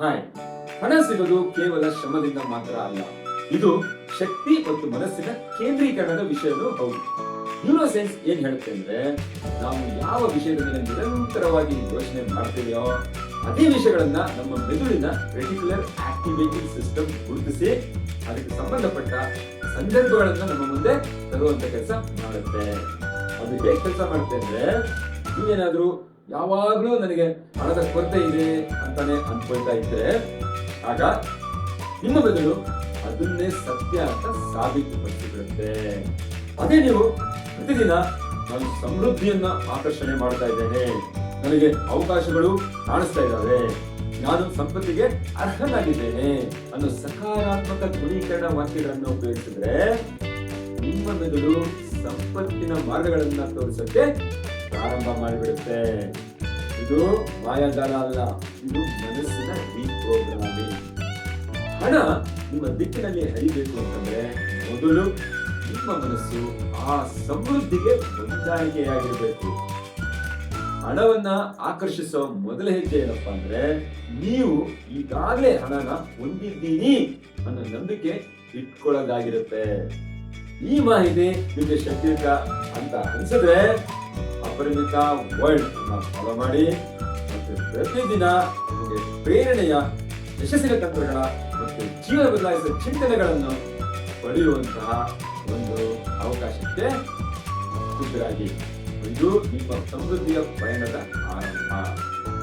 Hi. ಹಣ ಸಿಗೋದು ಕೇವಲ ಶ್ರಮದಿಂದ ಮಾತ್ರ ಅಲ್ಲ. ಇದು ಶಕ್ತಿ ಮತ್ತು ಮನಸ್ಸಿನ ಕೇಂದ್ರೀಕರಣದ ವಿಷಯವೂ ಹೌದು. ನ್ಯೂರೋ ಸೈನ್ಸ್ ಏನ್ ಹೇಳುತ್ತೆ ಅಂದ್ರೆ, ನಾವು ಯಾವ ವಿಷಯದ ಮೇಲೆ ನಿರಂತರವಾಗಿ ಯೋಚನೆ ಮಾಡ್ತೀವೋ, ಅದೇ ವಿಷಯಗಳನ್ನ ನಮ್ಮ ಮೆದುಳಿನ ರೆಟಿಕ್ಯುಲರ್ ಆಕ್ಟಿವೇಟಿಂಗ್ ಸಿಸ್ಟಮ್ ಗುರುತಿಸಿ, ಅದಕ್ಕೆ ಸಂಬಂಧಪಟ್ಟ ಸಂದರ್ಭಗಳನ್ನ ನಮ್ಮ ಮುಂದೆ ತರುವಂತ ಕೆಲಸ ಮಾಡುತ್ತೆ. ಅದು ಹೇಗೆ ಕೆಲಸ ಮಾಡುತ್ತೆ ಅಂದ್ರೆ, ನೀವೇನಾದ್ರೂ ಯಾವಾಗ್ಲೂ ನನಗೆ ಹಣದ ಕೊರತೆ ಇದೆ ಅಂತಾನೆ ಅನ್ಕೊಳ್ತಾ ಇದ್ರೆ ಆಗ ನಿಮ್ಮ ಬದಲು ಅದನ್ನೇ ಸತ್ಯ ಅಂತ ಸಾಬೀತುಪಡಿಸಿಬಿಡುತ್ತೆ ಅದೇ ನೀವು ಪ್ರತಿದಿನ ನಾನು ಸಮೃದ್ಧಿಯನ್ನ ಆಕರ್ಷಣೆ ಮಾಡ್ತಾ ಇದ್ದೇನೆ. ನನಗೆ ಅವಕಾಶಗಳು ಕಾಣಿಸ್ತಾ ಇದ್ದಾವೆ. ನಾನು ಸಂಪತ್ತಿಗೆ ಅರ್ಹನಾಗಿದ್ದೇನೆ ಅನ್ನೋ ಸಕಾರಾತ್ಮಕ ದೃಢೀಕರಣ ವಾಕ್ಯಗಳನ್ನು ಉಪಯೋಗಿಸಿದ್ರೆ ನಿಮ್ಮ ಮೆದುಳು ಸಂಪತ್ತಿನ ಮಾರ್ಗಗಳನ್ನ ತೋರಿಸಕ್ಕೆ ಪ್ರಾರಂಭ ಮಾಡಿಬಿಡುತ್ತೆ. ಇದು ಮಾಯಾಜಾಲ ಅಲ್ಲ, ಇದು ಮನಸ್ಸಿನ ರೀಪ್ರೋಗ್ರಾಮಿಂಗ್ ಹಣ ನಿಮ್ಮ ದಿಕ್ಕಿನಲ್ಲಿ ಹರಿಬೇಕು ಅಂತಂದ್ರೆ ಮೊದಲು ನಿಮ್ಮ ಮನಸ್ಸು ಆ ಸಮೃದ್ಧಿಗೆ ಹೊಂದಾಣಿಕೆಯಾಗಿರ್ಬೇಕು. ಹಣವನ್ನ ಆಕರ್ಷಿಸೋ ಮೊದಲ ಹೆಜ್ಜೆ ಏನಪ್ಪಾ ಅಂದ್ರೆ ನೀವು ಈಗಾಗಲೇ ಹಣನ ಹೊಂದಿದ್ದೀನಿ ಅನ್ನೋ ನಂಬಿಕೆ ಇಟ್ಕೊಳ್ಳೋದಾಗಿರುತ್ತೆ. ಈ ಮಾಹಿತಿ ನಿಮಗೆ ಶಕ್ತಿಯುತ ಅಂತ ಅನ್ಸಿದ್ರೆ ಅಪರಿಮಿತ ವರ್ಲ್ಡ್ ಫಾಲೋ ಮಾಡಿ ಮತ್ತು ಪ್ರತಿದಿನ ನಿಮಗೆ ಪ್ರೇರಣೆಯ ಯಶಸ್ಸಿನ ತಂತ್ರಗಳ ಮತ್ತು ಜೀವನ ಬದಲಾಯಿಸಿದ ಚಿಂತನೆಗಳನ್ನು ಪಡೆಯುವಂತಹ ಒಂದು ಅವಕಾಶಕ್ಕೆ ಸಿದ್ಧರಾಗಿ ಇದು ನಿಮ್ಮ ಸಮೃದ್ಧಿಯ ಪಯಣದ ಆರಂಭ.